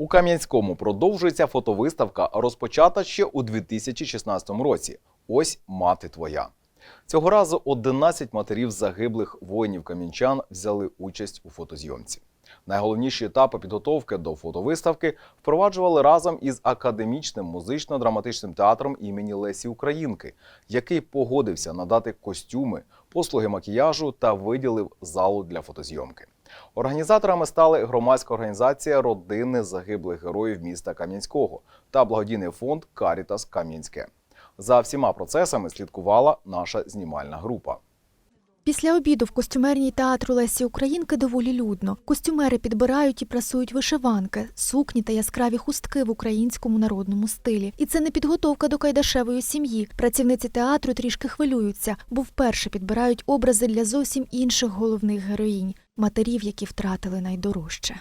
У Кам'янському продовжується фотовиставка, розпочата ще у 2016 році. Ось мати твоя. Цього разу 11 матерів загиблих воїнів кам'янчан взяли участь у фотозйомці. Найголовніші етапи підготовки до фотовиставки впроваджували разом із академічним музично-драматичним театром імені Лесі Українки, який погодився надати костюми, послуги макіяжу та виділив залу для фотозйомки. Організаторами стали громадська організація родини загиблих героїв міста Кам'янського та благодійний фонд Карітас Кам'янське. За всіма процесами слідкувала наша знімальна група. Після обіду в костюмерній театру Лесі Українки доволі людно. Костюмери підбирають і прасують вишиванки, сукні та яскраві хустки в українському народному стилі. І це не підготовка до кайдашевої сім'ї. Працівниці театру трішки хвилюються, бо вперше підбирають образи для зовсім інших головних героїнь матерів, які втратили найдорожче.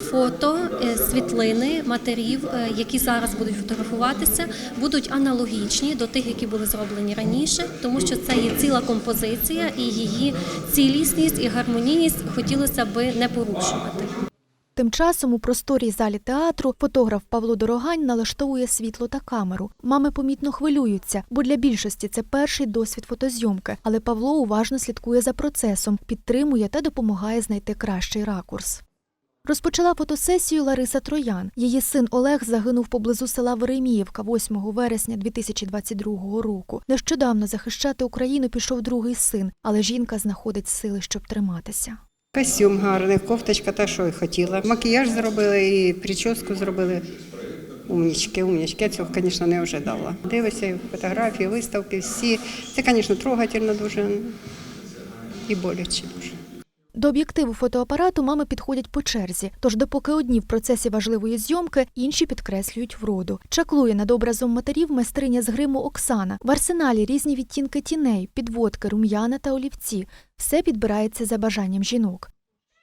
Фото, е, світлини матерів, е, які зараз будуть фотографуватися, будуть аналогічні до тих, які були зроблені раніше, тому що це є ціла композиція, і її цілісність і гармонійність хотілося би не порушувати. Тим часом у просторій залі театру фотограф Павло Дорогань налаштовує світло та камеру. Мами помітно хвилюються, бо для більшості це перший досвід фотозйомки. Але Павло уважно слідкує за процесом, підтримує та допомагає знайти кращий ракурс. Розпочала фотосесію Лариса Троян. Її син Олег загинув поблизу села Вереміївка 8 вересня 2022 року. Нещодавно захищати Україну пішов другий син, але жінка знаходить сили, щоб триматися. Костюм гарний, кофточка та що й хотіла. Макіяж зробили і прическу зробили. Умнічки, умнічки. Я цього, звісно, не ожидала. Дивишся фотографії, виставки, всі. Це, звісно, трогательно дуже і боляче дуже. До об'єктиву фотоапарату мами підходять по черзі, тож допоки одні в процесі важливої зйомки, інші підкреслюють вроду. Чаклує над образом матерів майстриня з гриму Оксана. В арсеналі різні відтінки тіней, підводки, рум'яна та олівці. Все підбирається за бажанням жінок.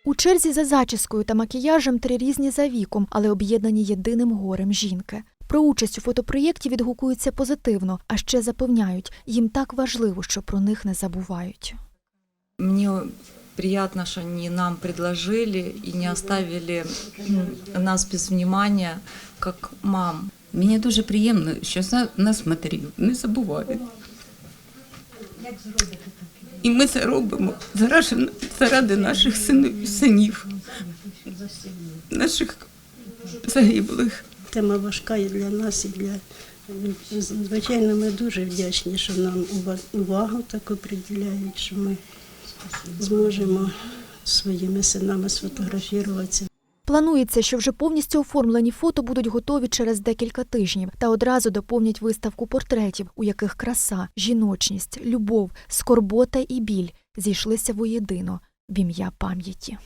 У черзі за зачіскою та макіяжем три різні за віком, але об'єднані єдиним горем жінки. Про участь у фотопроєкті відгукуються позитивно, а ще запевняють, їм так важливо, що про них не забувають. Мне приятно, что они нам предложили и не оставили нас без внимания, как мам. Мені дуже приємно, що за нас матерів не забувають. І ми це робимо заради, заради наших синів, синів, наших загиблих. Тема важка і для нас, і для звичайно, ми дуже вдячні, що нам ува- увагу таку приділяють, що ми зможемо своїми синами сфотографуватися. Планується, що вже повністю оформлені фото будуть готові через декілька тижнів та одразу доповнять виставку портретів, у яких краса, жіночність, любов, скорбота і біль зійшлися воєдино в ім'я пам'яті.